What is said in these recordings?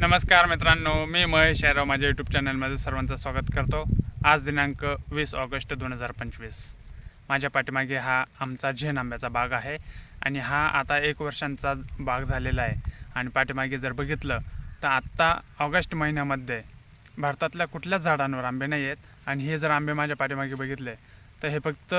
नमस्कार मित्रांनो मी महेश यादव माझ्या यूट्यूब चॅनलमध्ये सर्वांचं स्वागत करतो. आज दिनांक वीस ऑगस्ट दोन हजार पंचवीस. माझ्या पाठीमागे हा आमचा झेन आंब्याचा बाग आहे आणि हा आता एक वर्षांचा बाग झालेला आहे. आणि पाठीमागे जर बघितलं तर आत्ता ऑगस्ट महिन्यामध्ये भारतातल्या कुठल्याच झाडांवर आंबे नाही आहेत आणि हे जर आंबे माझ्या पाठीमागे बघितले तर हे फक्त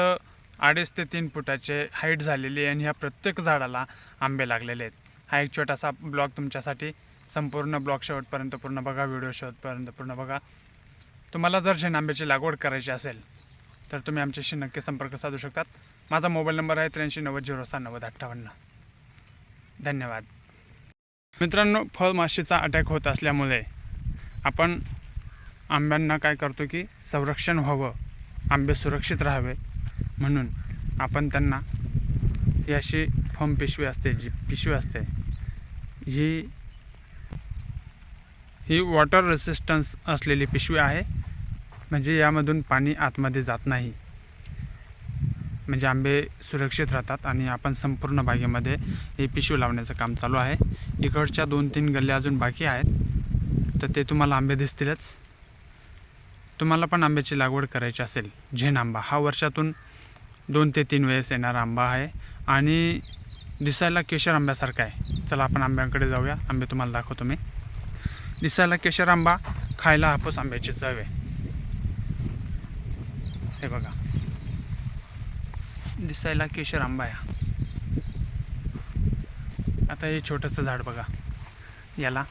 अडीच ते तीन फुटाचे हाईट झालेली आहे आणि ह्या प्रत्येक झाडाला आंबे लागलेले आहेत. हा एक छोटासा ब्लॉग तुमच्यासाठी संपूर्ण ब्लॉग शेवटपर्यंत पूर्ण बघा व्हिडिओ शेवटपर्यंत पूर्ण बघा. तुम्हाला जर शेणांब्याची आंब्याची लागवड करायची असेल तर तुम्ही आमच्याशी नक्की संपर्क साधू शकतात. माझा मोबाईल नंबर आहे त्र्याऐंशी नव्वद झिरो सहा नव्वद अठ्ठावन्न. धन्यवाद. मित्रांनो फळमाशीचा अटॅक होत असल्यामुळे आपण आंब्यांना काय करतो की संरक्षण व्हावं आंबे सुरक्षित राहावे म्हणून आपण त्यांना ही अशी फम पिशवी असते जी पिशवी असते ही ही वॉटर रेसिस्टन्स असलेली पिशवी आहे. म्हणजे यामधून पाणी आतमध्ये जात नाही. म्हणजे आंबे सुरक्षित राहतात आणि आपण संपूर्ण बागेमध्ये ही पिशवी लावण्याचं काम चालू आहे. इकडच्या दोन तीन गल्ल्या अजून बाकी आहेत. तर ते तुम्हाला आंबे दिसतीलच. तुम्हाला पण आंब्याची लागवड करायची असेल झेन आंबा. हा वर्षातून दोन ते तीन वेळेस येणारा आंबा आहे आणि दिसायला केशर आंब्यासारखा आहे. चला आपण आंब्यांकडे जाऊया. आंबे तुम्हाला दाखवतो मी. दिसायला केशर आंबा खायला हापूस आंब्याची चव आहे. हे बघा. दिसायला केशर आंबा आहे आता हे छोटंसं झाड बघा. याला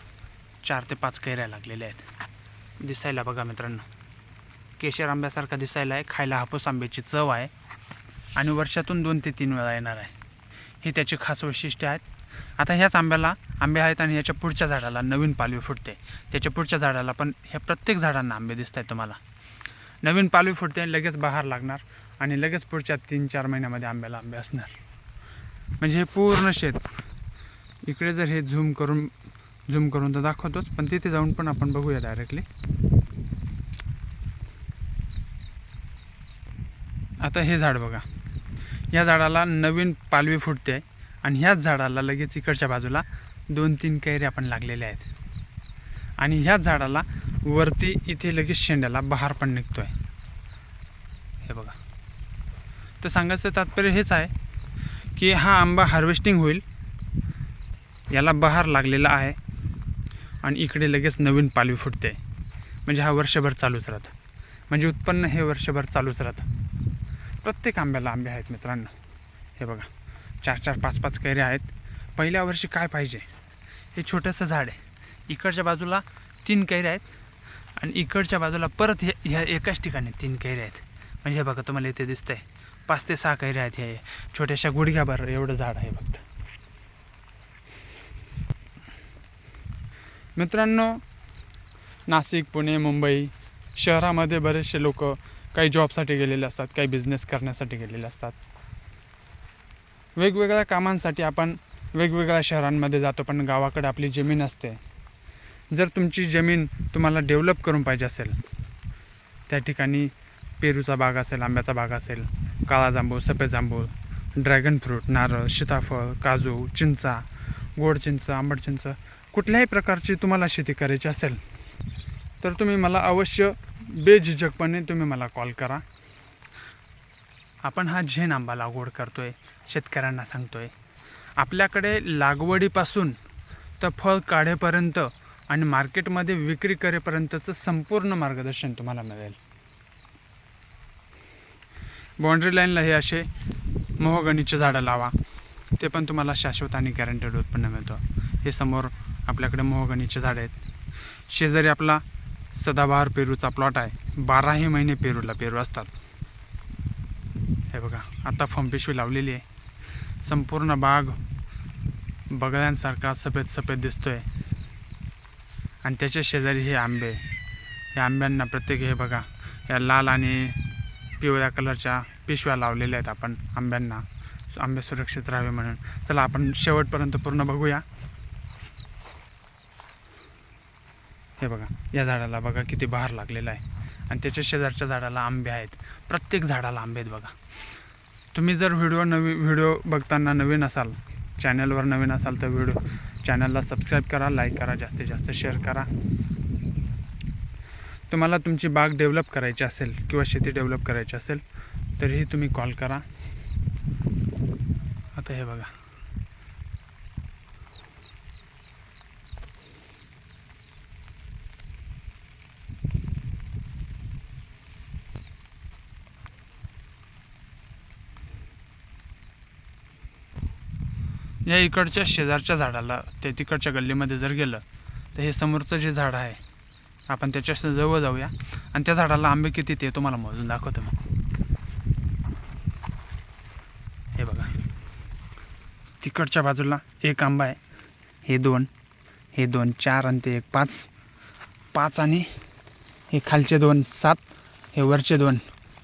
चार ते पाच कैऱ्या लागलेल्या आहेत. दिसायला बघा मित्रांनो. केशर आंब्यासारखा दिसायला आहे खायला हापूस आंब्याची चव आहे आणि वर्षातून दोन ते तीन वेळा येणार आहे. ही त्याची खास वैशिष्ट्य आहेत. आता ह्याच आंब्याला आंबे आहेत आणि ह्याच्या पुढच्या झाडाला नवीन पालवी फुटते. त्याच्या पुढच्या झाडाला पण ह्या प्रत्येक झाडांना आंबे दिसत आहेत तुम्हाला. नवीन पालवी फुटते आणि लगेच बहार लागणार आणि लगेच पुढच्या तीन चार महिन्यामध्ये आंब्याला आंबे असणार. म्हणजे हे पूर्ण शेत इकडे जर हे झूम करून झूम करून तर दाखवतोच पण तिथे जाऊन पण आपण बघूया डायरेक्टली आता हे झाड बघा. या झाडाला नवीन पालवी फुटते. आणि ह्याच झाडाला लगेच इकडच्या बाजूला दोन तीन कैऱ्या पण लागलेल्या आहेत. आणि ह्याच झाडाला वरती इथे लगेच शेंड्याला बहार पण निघतो आहे हे बघा. तर सांगायचं तात्पर्य हेच आहे की हा आंबा हार्वेस्टिंग होईल. याला बहार लागलेला आहे आणि इकडे लगेच नवीन पालवी फुटते. म्हणजे हा वर्षभर चालूच राहतं. म्हणजे उत्पन्न हे वर्षभर चालूच राहतं. प्रत्येक आंब्याला आंबे आहेत मित्रांनो. हे बघा. चार चार पाच पाच कैऱ्या आहेत. पहिल्या वर्षी काय पाहिजे? हे छोटंसं झाड आहे. इकडच्या बाजूला तीन कैऱ्या आहेत आणि इकडच्या बाजूला परत हे ह्या एकाच ठिकाणी तीन कैऱ्या आहेत. म्हणजे हे बघा तुम्हाला इथे दिसतंय. पाच ते सहा कैऱ्या आहेत हे. छोट्याशा गुडघ्याभर एवढं झाड आहे फक्त. मित्रांनो नाशिक पुणे मुंबई शहरामध्ये बरेचसे लोक काही जॉबसाठी गेलेले असतात काही बिझनेस करण्यासाठी गेलेले असतात. वेगवेगळ्या कामांसाठी आपण वेगवेगळ्या शहरांमध्ये जातो पण गावाकडे आपली जमीन असते. जर तुमची जमीन तुम्हाला डेव्हलप करून पाहिजे असेल त्या ठिकाणी पेरूचा बाग असेल आंब्याचा बाग असेल काळा जांभूळ सफेद जांभूळ ड्रॅगन फ्रूट नारळ सीताफळ काजू चिंचा गोड चिंच आंबट चिंच कुठल्याही प्रकारची तुम्हाला शेती करायची असेल तर तुम्ही मला अवश्य बेझिझकपणे तुम्ही मला कॉल करा. आपण हा झेन आंबा लागवड करतो आहे शेतकऱ्यांना सांगतो आहे आपल्याकडे लागवडीपासून तर फळ काढेपर्यंत आणि मार्केटमध्ये विक्री करेपर्यंतचं संपूर्ण मार्गदर्शन तुम्हाला मिळेल. बाउंड्री लाईनला हे असे मोहगणीचे झाडं लावा. ते पण तुम्हाला शाश्वत आणि गॅरंटेड उत्पन्न मिळतं. हे समोर आपल्याकडे मोहगणीचे झाडं आहेत. शेजारी आपला सदाबहार पेरूचा प्लॉट आहे. बाराही महिने पेरूला पेरू असतात. बघा. आता फंपिशवी लावलेली आहे. संपूर्ण बाग बगळ्यांसारखा सफेद सफेद दिसतोय. आणि त्याच्या शेजारी हे आंबे या आंब्यांना प्रत्येक हे बघा या लाल आणि पिवळ्या कलरच्या पिशव्या लावलेल्या आहेत आपण आंब्यांना. आंबे सुरक्षित राहावे म्हणून. चला आपण शेवटपर्यंत पूर्ण बघूया. हे बघा या झाडाला बघा किती बहार लागलेला आहे. आणि त्याच्या शेजारच्या झाडाला आंबे आहेत. प्रत्येक झाडाला आंबे आहेत बघा. तुम्ही जर व्हिडिओ नवी व्हिडिओ बघताना नवीन असाल चॅनलवर नवीन असाल तर व्हिडिओ चॅनलला सबस्क्राईब करा लाईक करा जास्तीत जास्त शेअर करा. तुम्हाला तुमची बाग डेव्हलप करायची असेल किंवा शेती डेव्हलप करायची असेल तरीही तुम्ही कॉल करा. आता हे बघा. या इकडच्या शेजारच्या झाडाला ते तिकडच्या गल्लीमध्ये जर गेलं तर हे समोरचं जे झाड आहे आपण त्याच्याजवळ जाऊया. आणि त्या झाडाला आंबे किती ते तुम्हाला मोजून दाखवतो मग. हे बघा. तिकडच्या बाजूला एक आंबा आहे. हे दोन. हे दोन चार आणि ते एक पाच. पाच आणि हे खालचे दोन सात. हे वरचे दोन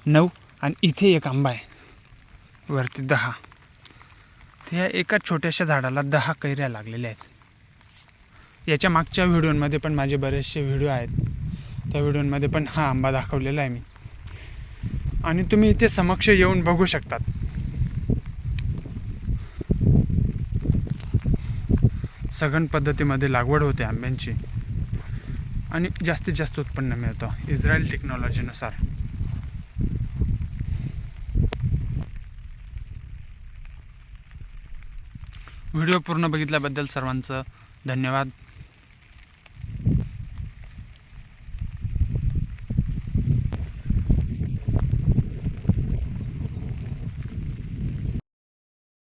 नऊ. आणि इथे एक आंबा आहे. वरती दहा. तर ह्या एका छोट्याशा झाडाला दहा कैऱ्या लागलेल्या आहेत. याच्या मागच्या व्हिडिओमध्ये पण माझे बरेचसे व्हिडिओ आहेत. त्या व्हिडिओमध्ये पण हा आंबा दाखवलेला आहे मी. आणि तुम्ही इथे समक्ष येऊन बघू शकतात. सघन पद्धतीमध्ये लागवड होते आंब्यांची. आणि जास्तीत जास्त उत्पन्न मिळतं. इस्रायल टेक्नॉलॉजीनुसार व्हिडिओ पूर्ण बघितल्याबद्दल सर्वांचं धन्यवाद.